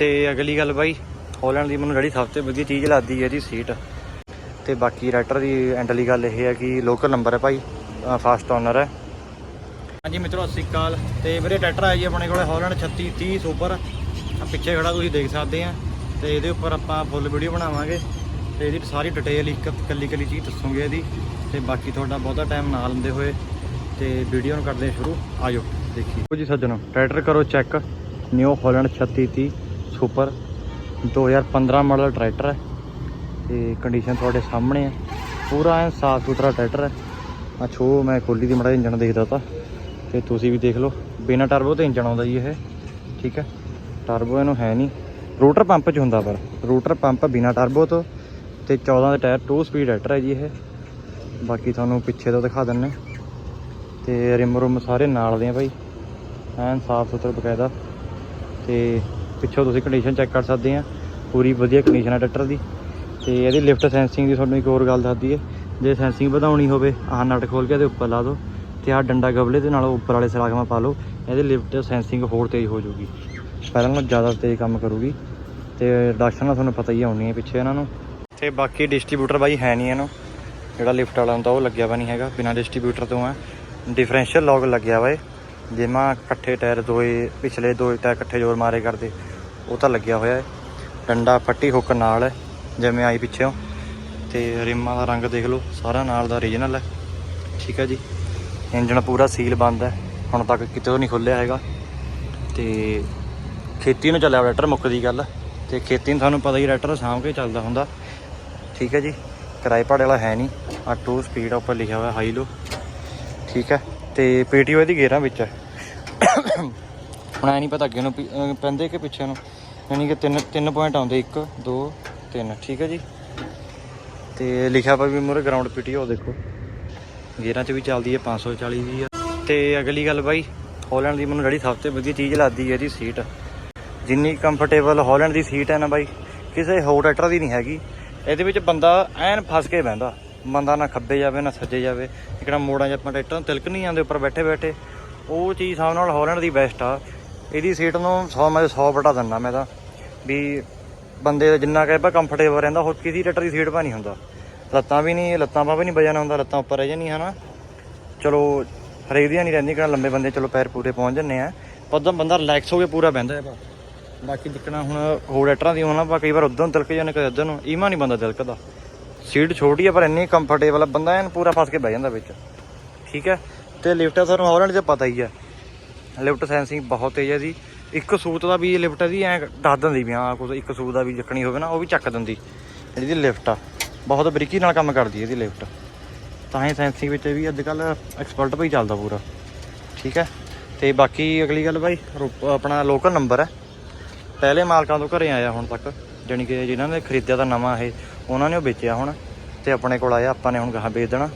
ਤੇ ਅਗਲੀ ਗੱਲ ਬਾਈ ਹਾਲੈਂਡ ਦੀ ਮੈਨੂੰ ਜਿਹੜੀ ਸਭ ਤੋਂ ਵਧੀਆ ਚੀਜ਼ ਲੱਗਦੀ ਹੈ ਇਹਦੀ ਸੀਟ ਤੇ ਬਾਕੀ ਰਾਈਟਰ ਦੀ ਐਂਡਲੀ ਗੱਲ ਇਹ ਹੈ ਕਿ ਲੋਕਲ ਨੰਬਰ ਹੈ ਭਾਈ ਫਾਸਟ ਓਨਰ ਹੈ। ਹਾਂਜੀ ਮਿੱਤਰੋ ਸਤਿ ਸ਼੍ਰੀ ਅਕਾਲ। ਤੇ ਵੀਰੇ ਟਰੈਕਟਰ ਆ ਜੀ ਆਪਣੇ ਕੋਲੇ ਹਾਲੈਂਡ 3630 ਸੁਪਰ ਆ ਪਿੱਛੇ ਖੜਾ ਤੁਸੀਂ ਦੇਖ ਸਕਦੇ ਆ। ਤੇ ਇਹਦੇ ਉੱਪਰ ਆਪਾਂ ਫੁੱਲ ਵੀਡੀਓ ਬਣਾਵਾਂਗੇ। ਤੇ ਇਹਦੀ ਸਾਰੀ ਡਿਟੇਲ ਇੱਕ ਕੱਲੀ ਕੱਲੀ ਚੀਜ਼ ਦੱਸੂਗੇ ਇਹਦੀ। ਤੇ ਬਾਕੀ ਤੁਹਾਡਾ ਬਹੁਤਾ ਟਾਈਮ ਨਾ ਲੈਂਦੇ ਹੋਏ ਤੇ ਵੀਡੀਓ ਨੂੰ ਕਰਦੇ ਸ਼ੁਰੂ। ਆਜੋ ਦੇਖੀਏ। ਜੀ ਸੱਜਣੋ ਟਰੈਕਟਰ ਕਰੋ check New Holland 3630 super 2015 model tractor ਹੈ ਤੇ ਕੰਡੀਸ਼ਨ ਤੁਹਾਡੇ ਸਾਹਮਣੇ ਹੈ। ਪੂਰਾ ਐ ਸਾਫ਼ ਸੁਥਰਾ ਟਰੈਕਟਰ ਹੈ। ਆ ਛੋ, ਮੈਂ ਖੋਲੀ ਦੀ ਮੜਾ ਇੰਜਣ ਦੇਖਦਾ ਤਾਂ। ਤੇ ਤੁਸੀਂ ਵੀ ਦੇਖ ਲਓ, ਬਿਨਾ ਟਰਬੋ ਤੇ ਇੰਜਣ ਆਉਂਦਾ ਜੀ ਇਹ। ਠੀਕ ਹੈ? ਟਰਬੋ ਇਹਨੂੰ ਹੈ ਨਹੀਂ। ਰੋਟਰ ਪੰਪ 'ਚ ਹੁੰਦਾ ਪਰ। ਰੋਟਰ ਪੰਪ ਬਿਨਾ ਟਰਬੋ ਤੋਂ ਤੇ 14 ਦੇ ਟਾਇਰ 2 ਸਪੀਡ ਟਰੈਕਟਰ ਹੈ ਜੀ ਇਹ। ਬਾਕੀ ਤੁਹਾਨੂੰ ਪਿੱਛੇ ਤੋਂ ਦਿਖਾ ਦਿੰਨੇ ਤੇ ਰਿਮ ਰੁਮ ਸਾਰੇ ਨਾਲ ਦੇ ਆ ਭਾਈ ਐਨ ਸਾਫ਼ ਸੁਥਰਾ ਬਕਾਇਦਾ। ਤੇ ਪਿੱਛੋਂ ਤੁਸੀਂ ਕੰਡੀਸ਼ਨ ਚੈੱਕ ਕਰ ਸਕਦੇ ਆ। ਪੂਰੀ ਵਧੀਆ ਕੰਡੀਸ਼ਨ ਹੈ ਟਰੈਕਟਰ ਦੀ। ਤੇ ਇਹਦੀ ਲਿਫਟ ਸੈਂਸਿੰਗ ਦੀ ਤੁਹਾਨੂੰ ਇੱਕ ਹੋਰ ਗੱਲ ਦੱਸਦੀ ਹੈ ਜੇ ਸੈਂਸਿੰਗ ਵਧਾਉਣੀ ਹੋਵੇ, ਆਹ ਨਟ ਖੋਲ ਕੇ ਇਹਦੇ ਉੱਪਰ ਲਾ ਦਿਓ ਤੇ ਆਹ ਡੰਡਾ ਗਬਲੇ ਦੇ ਨਾਲ ਉੱਪਰ ਵਾਲੇ ਸਲਾਖਾਂ ਪਾ ਲਓ, ਇਹਦੇ ਲਿਫਟ ਸੈਂਸਿੰਗ ਹੋਰ ਤੇਜ਼ ਹੋ ਜਾਊਗੀ। ਪਹਿਲਾਂ ਨਾਲੋਂ ਜ਼ਿਆਦਾ ਤੇਜ਼ ਕੰਮ ਕਰੂਗੀ। ਤੇ ਰਿਡਕਸ਼ਨ ਨਾਲ ਤੁਹਾਨੂੰ ਪਤਾ ਹੀ ਆਉਣੀ ਹੈ ਪਿੱਛੇ ਇਹਨਾਂ ਨੂੰ। ਤੇ ਬਾਕੀ ਡਿਸਟ੍ਰੀਬਿਊਟਰ ਬਾਈ ਹੈ ਨਹੀਂ ਇਹਨੂੰ। ਜਿਹੜਾ ਲਿਫਟ ਵਾਲਾ ਹੁੰਦਾ, ਉਹ ਲੱਗਿਆ ਵਾ ਨਹੀਂ ਹੈਗਾ। ਬਿਨਾਂ ਡਿਸਟ੍ਰੀਬਿਊਟਰ ਤੋਂ ਆ। ਡਿਫਰੈਂਸ਼ੀਅਲ ਲੌਗ ਲੱਗਿਆ ਵਾ ਇਹ। ਜਿਵੇਂ ਇਕੱਠੇ ਟਾਇਰ ਦੋਏ, ਪਿਛਲੇ ਦੋ ਟਾਇਰ ਇਕੱਠੇ ਜੋਰ ਮਾਰੇ ਕਰਦੇ ਉਹ ਤਾਂ ਲੱਗਿਆ ਹੋਇਆ ਹੈ। ਡੰਡਾ ਫੱਟੀ ਹੁੱਕ ਨਾਲ ਹੈ, ਜਿਵੇਂ ਆਈ ਪਿੱਛੇੋਂ। ਤੇ ਰਿਮਾਂ ਦਾ ਰੰਗ ਦੇਖ ਲਓ ਸਾਰਾ ਨਾਲ ਦਾ ਓਰੀਜਨਲ ਹੈ। ਠੀਕ ਹੈ ਜੀ। ਇੰਜਣ ਪੂਰਾ ਸੀਲ ਬੰਦ ਹੈ। ਹੁਣ ਤੱਕ ਕਿਤੇ ਨਹੀਂ ਖੁੱਲਿਆ ਹੈਗਾ। ਤੇ ਖੇਤੀ ਨੂੰ ਚੱਲਿਆ ਟਰੈਕਟਰ ਮੁੱਕਦੀ ਗੱਲ। ਤੇ ਖੇਤੀ ਨੂੰ ਤੁਹਾਨੂੰ ਪਤਾ ਹੀ ਟਰੈਕਟਰ ਸਾਂਭ ਕੇ ਚੱਲਦਾ ਹੁੰਦਾ। ਠੀਕ ਹੈ ਜੀ। ਕਿਰਾਏ ਭਾੜੇ ਵਾਲਾ ਹੈ ਨਹੀਂ। ਆ 2 ਸਪੀਡ ਉੱਪਰ ਲਿਖਿਆ ਹੋਇਆ ਹਾਈ ਲੋ ਠੀਕ ਹੈ। ਤੇ ਪੀਟੀਓ ਇਹਦੀ ਗੇਅਰਾਂ ਵਿੱਚ ਹੈ। ਹੁਣ ਐ ਨਹੀਂ ਪਤਾ ਅੱਗੇ ਨੂੰ ਪੀ- ਪੈਂਦੇ ਕਿ ਪਿੱਛੇ ਨੂੰ। ਯਾਨੀ ਕਿ ਤਿੰਨ ਤਿੰਨ ਪੁਆਇੰਟ ਆਉਂਦੇ 1 2 3 ਠੀਕ ਹੈ ਜੀ? ਤੇ ਲਿਖਿਆ ਪਿਆ ਵੀ ਮੂਰੇ ਗਰਾਊਂਡ ਪੀਟੀ ਪੀਟੀਓ ਦੇਖੋ। ਗੇਅਰਾਂ 'ਚ ਵੀ ਚੱਲਦੀ ਹੈ 540 ਦੀ ਆ। ਤੇ ਅਗਲੀ ਗੱਲ ਬਾਈ ਹਾਲੈਂਡ ਦੀ ਮੈਨੂੰ ਜਿਹੜੀ ਸਭ ਤੋਂ ਵਧੀਆ ਚੀਜ਼ ਲੱਗਦੀ ਹੈ ਇਹਦੀ ਸੀਟ ਜਿੰਨੀ ਕੰਫਰਟੇਬਲ ਹਾਲੈਂਡ ਦੀ ਸੀਟ ਹੈ ਨਾ ਬਾਈ, ਕਿਸੇ ਹੋਰ ਟਰੈਕਟਰ ਦੀ ਨਹੀਂ ਹੈਗੀ। ਇਹਦੇ ਵਿੱਚ ਬੰਦਾ ਐਨ ਫਸ ਕੇ ਬਹਿੰਦਾ। ਬੰਦਾ ਨਾ ਖੱਬੇ ਜਾਵੇ, ਨਾ ਸੱਜੇ ਜਾਵੇ। ਇਕੜਾ ਮੋੜਾਂ 'ਚ ਆਪਾਂ ਟਰੈਕਟਰ ਨੂੰ ਤਿਲਕ ਨਹੀਂ ਜਾਂਦੇ ਉੱਪਰ ਬੈਠੇ ਬੈਠੇ ਉਹ ਚੀਜ਼ ਸਾਹਮਣੇ ਨਾਲ ਹਾਲੈਂਡ ਦੀ ਬੈਸਟ ਆ। ਇਹਦੀ ਸੀਟ ਨੂੰ 100 ਮੈਂ 100 ਵਟਾ ਦਿੰਦਾ ਮੈਂ ਤਾਂ। ਵੀ ਬੰਦੇ ਦਾ ਜਿੰਨਾ ਕਹਿ ਕੰਫਰਟੇਬਲ ਰਹਿੰਦਾ, ਹੋਰ ਕਿਸੇ ਟਰੈਕਟਰ ਦੀ ਸੀਟ ਪਾ ਨਹੀਂ ਹੁੰਦਾ। ਲੱਤਾਂ ਵੀ ਨਹੀਂ, ਲੱਤਾਂ ਪਾ ਵੀ ਨਹੀਂ ਵਜਨ ਹੁੰਦਾ, ਲੱਤਾਂ ਉੱਪਰ ਰਹਿ ਜਾਂਦੀਆਂ ਹਨਾ। ਚਲੋ, ਹਰੇਕ ਦੀਆਂ ਨਹੀਂ ਰਹਿੰਦੀ ਕਿਹੜਾ ਲੰਬੇ ਬੰਦੇ, ਚਲੋ ਪੈਰ ਪੂਰੇ ਪਹੁੰਚ ਜੰਨੇ ਆ। ਪੱਦਾਂ ਬੰਦਾ ਰਿਲੈਕਸ ਹੋ ਕੇ ਪੂਰਾ ਬਹਿੰਦਾ ਹੈ ਬਸ ਬਾਕੀ ਦਿੱਕਣਾ ਹੁਣ ਹੋਰ ਐਟਰਾਂ ਦੀ ਹੋਣਾ ਆਪਾਂ ਕਈ ਵਾਰ ਉਧਰ ਨੂੰ ਤਿਲਕ ਜਾਂਦੇ, ਕਦੇ ਉਧਰ ਨੂੰ। ਈਮਾ ਨਹੀਂ ਬੰਦਾ ਤਿਲਕਦਾ। ਸੀਟ ਛੋਟੀ ਆ, ਪਰ ਇੰਨੀ ਕੰਫਰਟੇਬਲ ਹੈ ਬੰਦਾ ਐਨ ਪੂਰਾ ਫਸ ਕੇ ਬਹਿ ਜਾਂਦਾ ਵਿੱਚ। ਠੀਕ ਹੈ? ਤੇ ਲਿਫਟ ਤੁਹਾਨੂੰ ਹਾਲੈਂਡ 'ਚ ਪਤਾ ਹੀ ਹੈ ਲਿਫਟ ਸੈਂਸਿੰਗ ਬਹੁਤ ਤੇਜ਼ ਹੈ ਜੀ। ਇੱਕ ਸੂਤ ਦਾ ਵੀ ਲਿਫਟ ਦੀ ਐ ਦੱਸ ਦਿੰਦੀ ਵੀ ਹਾਂ ਕੁਝ ਇੱਕ ਸੂਤ ਦਾ ਵੀ ਚੱਕਣੀ ਹੋਵੇ ਨਾ, ਉਹ ਵੀ ਚੱਕ ਦਿੰਦੀ, ਇਹਦੀ ਲਿਫਟ ਆ। ਬਹੁਤ ਬਰੀਕੀ ਨਾਲ ਕੰਮ ਕਰਦੀ ਇਹਦੀ ਲਿਫਟ। ਤਾਂ ਹੀ ਸੈਂਸਿੰਗ ਵਿੱਚ ਵੀ ਅੱਜ ਕੱਲ ਐਕਸਪਰਟ ਵੀ ਚੱਲਦਾ ਪੂਰਾ। ਠੀਕ ਹੈ? ਤੇ ਬਾਕੀ ਅਗਲੀ ਗੱਲ ਬਾਈ ਰੋ- ਆਪਣਾ ਲੋਕਲ ਨੰਬਰ ਹੈ। ਪਹਿਲੇ ਮਾਲਕਾਂ ਤੋਂ ਘਰੇ ਆਇਆ ਹੁਣ ਤੱਕ, ਜਾਣੀ ਕਿ ਜਿਨ੍ਹਾਂ ਨੇ ਖਰੀਦਿਆ ਤਾਂ ਨਵਾਂ ਇਹ, ਉਹਨਾਂ ਨੇ ਉਹ ਵੇਚਿਆ ਹੁਣ, ਤੇ ਆਪਣੇ ਕੋਲ ਆਇਆ, ਆਪਾਂ ਨੇ ਹੁਣ ਗਾਹਾਂ ਵੇਚ ਦੇਣਾ।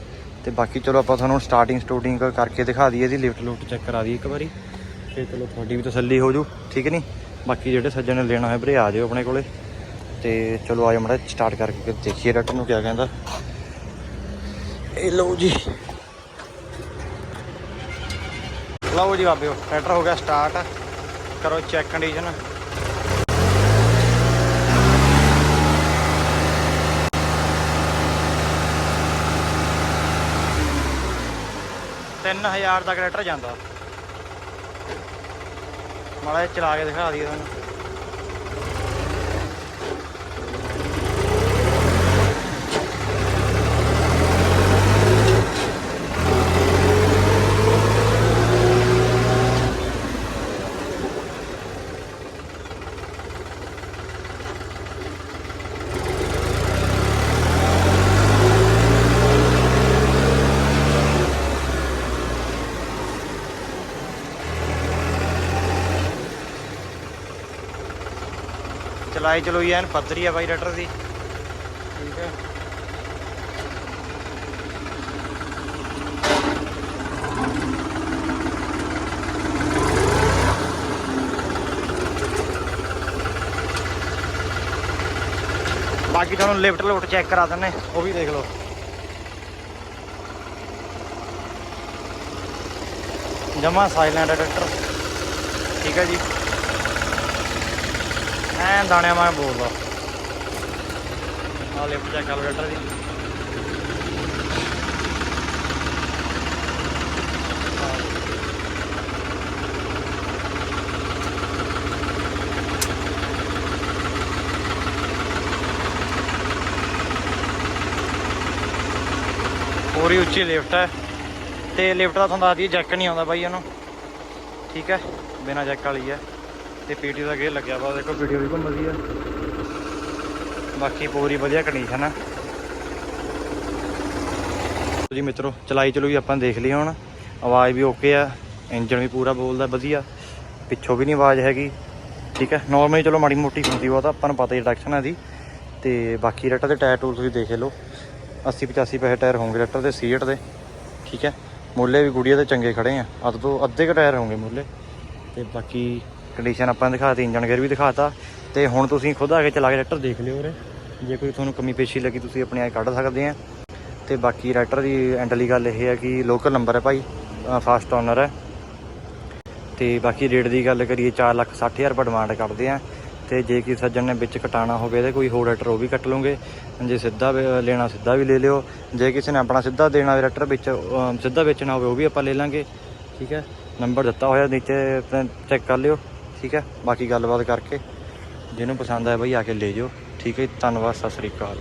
ਤੇ ਬਾਕੀ ਚਲੋ ਆਪਾਂ ਤੁਹਾਨੂੰ ਸਟਾਰਟਿੰਗ ਸਟੂਡਿੰਗ ਕਰਕੇ ਦਿਖਾ ਦਈਏ, ਇਹਦੀ ਲਿਫਟ ਲੁਫਟ ਚੈੱਕ ਕਰਾ ਦਈਏ ਇੱਕ ਵਾਰੀ। ਤੇ ਚਲੋ ਤੁਹਾਡੀ ਵੀ ਤਸੱਲੀ ਹੋ ਜੂ, ਠੀਕ ਨਹੀਂ? ਬਾਕੀ ਜਿਹੜੇ ਸੱਜਣ ਨੇ ਲੈਣਾ ਹੈ ਵੀਰੇ, ਆ ਜਾਓ ਆਪਣੇ ਕੋਲੇ। ਤੇ ਚਲੋ ਆਜੋ ਮੜਾ ਸਟਾਰਟ ਕਰਕੇ ਦੇਖੀਏ ਰਟਰ ਨੂੰ ਕਿਆ ਕਹਿੰਦਾ। ਇਹ ਲਓ ਜੀ। ਲਓ ਜੀ ਬਾਬਿਓ ਟਰੈਕਟਰ ਹੋ ਗਿਆ ਸਟਾਰਟ ਕਰੋ ਚੈੱਕ ਕੰਡੀਸ਼ਨ ਤਿੰਨ ਹਜ਼ਾਰ ਦਾ ਟਰੈਕਟਰ ਜਾਂਦਾ। ਮਾੜਾ ਜਿਹਾ ਚਲਾ ਕੇ ਦਿਖਾ ਦਈਏ ਤੁਹਾਨੂੰ। ਚਲਾਈ ਚਲੋਈ ਐਨ ਪੱਧਰੀ ਆ ਬਾਈ ਰਟਰ ਦੀ। ਠੀਕ ਹੈ ਬਾਕੀ ਤੁਹਾਨੂੰ ਲਿਫਟ ਲੁਫਟ ਚੈੱਕ ਕਰਾ ਦਿੰਨੇ। ਉਹ ਵੀ ਦੇਖ ਲਓ। ਜਮਾ ਸਾਇਲੈਂਟ ਟਰੈਕਟਰ ਠੀਕ ਹੈ ਜੀ। ਐ ਦਾਣਿਆਂ ਮੈਂ ਬੋਲਦਾ। ਆ ਲਿਫਟ ਚੈੱਕ ਕਰ ਲੈਟਰ ਦੀ ਪੂਰੀ ਉੱਚੀ ਲਿਫਟ ਹੈ। ਤੇ ਲਿਫਟ ਦਾ ਤੁਹਾਨੂੰ ਦੱਸ ਦਈਏ ਜੈਕ ਨਹੀਂ ਆਉਂਦਾ ਬਾਈ ਇਹਨੂੰ। ਠੀਕ ਹੈ ਬਿਨਾ ਜੈਕ ਵਾਲੀ ਹੈ। ਤੇ ਪੀਟੀ ਦਾ ਗੇਅਰ ਲੱਗਿਆ ਵਾ, ਦੇਖੋ ਵੀਡੀਓ ਵੀ ਘੁੰਮਦੀ ਹੈ ਬਾਕੀ ਪੂਰੀ ਵਧੀਆ ਕੰਡੀਸ਼ਨ ਆ। ਜੀ ਮਿੱਤਰੋ, ਚਲਾਈ ਚਲੋ ਵੀ ਆਪਾਂ ਦੇਖ ਲਈ ਹੁਣ। ਆਵਾਜ਼ ਵੀ ਓਕੇ ਆ ਇੰਜਨ ਵੀ ਪੂਰਾ ਬੋਲਦਾ ਵਧੀਆ। ਪਿੱਛੋਂ ਵੀ ਨਹੀਂ ਆਵਾਜ਼ ਹੈਗੀ। ਠੀਕ ਹੈ ਨਾਰਮਲੀ ਚਲੋ ਮਾੜੀ ਮੋਟੀ ਹੁੰਦੀ ਉਹ ਤਾਂ ਆਪਾਂ ਨੂੰ ਪਤਾ ਹੀ ਡਾਕਸ਼ਨ ਹੈ ਦੀ ਤੇ ਬਾਕੀ ਰਟਰ ਦੇ ਟਾਇਰ ਟੂਲ ਤੁਸੀਂ ਦੇਖ ਲਓ। 80 85 ਪੈਸੇ ਟਾਇਰ ਹੋਣਗੇ ਰਟਰ ਦੇ ਸੀਟ ਦੇ। ਠੀਕ ਹੈ ਮੁੱਲੇ ਵੀ ਗੁੜੀਆ ਦੇ ਚੰਗੇ ਖੜੇ ਆ। ਅੱਧ ਤੋਂ ਅੱਧੇ ਕ ਟਾਇਰ ਹੋਣਗੇ ਮੁੱਲੇ। ਤੇ ਬਾਕੀ ਕੰਡੀਸ਼ਨ ਆਪਾਂ ਨੇ ਦਿਖਾਤੀ ਇੰਜਨ ਗੇਅਰ ਵੀ ਦਿਖਾਤਾ। ਤੇ ਹੁਣ ਤੁਸੀਂ ਖੁਦ ਆ ਕੇ ਚਲਾ ਕੇ ਰੈਟਰ ਦੇਖ ਲਿਓ ਉਰੇ। ਜੇ ਕੋਈ ਤੁਹਾਨੂੰ ਕਮੀ ਪੇਸ਼ੀ ਲੱਗੀ, ਤੁਸੀਂ ਆਪਣੇ ਆਏ ਕੱਢ ਸਕਦੇ ਆ। ਤੇ ਬਾਕੀ ਰਾਈਟਰ ਦੀ ਐਂਡਲੀ ਗੱਲ ਇਹ ਹੈ ਕਿ ਲੋਕਲ ਨੰਬਰ ਹੈ ਭਾਈ ਫਾਸਟ ਓਨਰ ਹੈ। ਤੇ ਬਾਕੀ ਰੇਟ ਦੀ ਗੱਲ ਕਰੀਏ 4 ਲੱਖ 60 ਹਜ਼ਾਰ ਰੁਪਏ ਡਿਮਾਂਡ ਕਰਦੇ ਆ। ਤੇ ਜੇ ਕਿ ਸੱਜਣ ਨੇ ਵਿੱਚ ਕਟਾਣਾ ਹੋਵੇ ਤੇ ਕੋਈ ਹੋਰ ਰਾਈਟਰ ਉਹ ਵੀ ਕੱਟ ਲਓਗੇ ਜੇ ਸਿੱਧਾ ਲੈਣਾ ਸਿੱਧਾ ਵੀ ਲੈ ਲਿਓ। ਜੇ ਕਿਸੇ ਨੇ ਆਪਣਾ ਸਿੱਧਾ ਦੇਣਾ ਹੋਵੇ ਰਾਈਟਰ ਵਿੱਚ ਸਿੱਧਾ ਵੇਚਣਾ ਹੋਵੇ, ਉਹ ਵੀ ਆਪਾਂ ਲੈ ਲਾਂਗੇ। ਠੀਕ ਹੈ? ਨੰਬਰ ਦਿੱਤਾ ਹੋਇਆ, ਨੀਚੇ ਚੈੱਕ ਕਰ ਲਿਓ। ਠੀਕ ਹੈ? ਬਾਕੀ ਗੱਲਬਾਤ ਕਰਕੇ ਜਿਹਨੂੰ ਪਸੰਦ ਆਇਆ ਬਈ ਆ ਕੇ ਲੈ ਜਾਓ। ਠੀਕ ਹੈ ਜੀ, ਧੰਨਵਾਦ ਸਤਿ ਸ੍ਰੀ ਅਕਾਲ।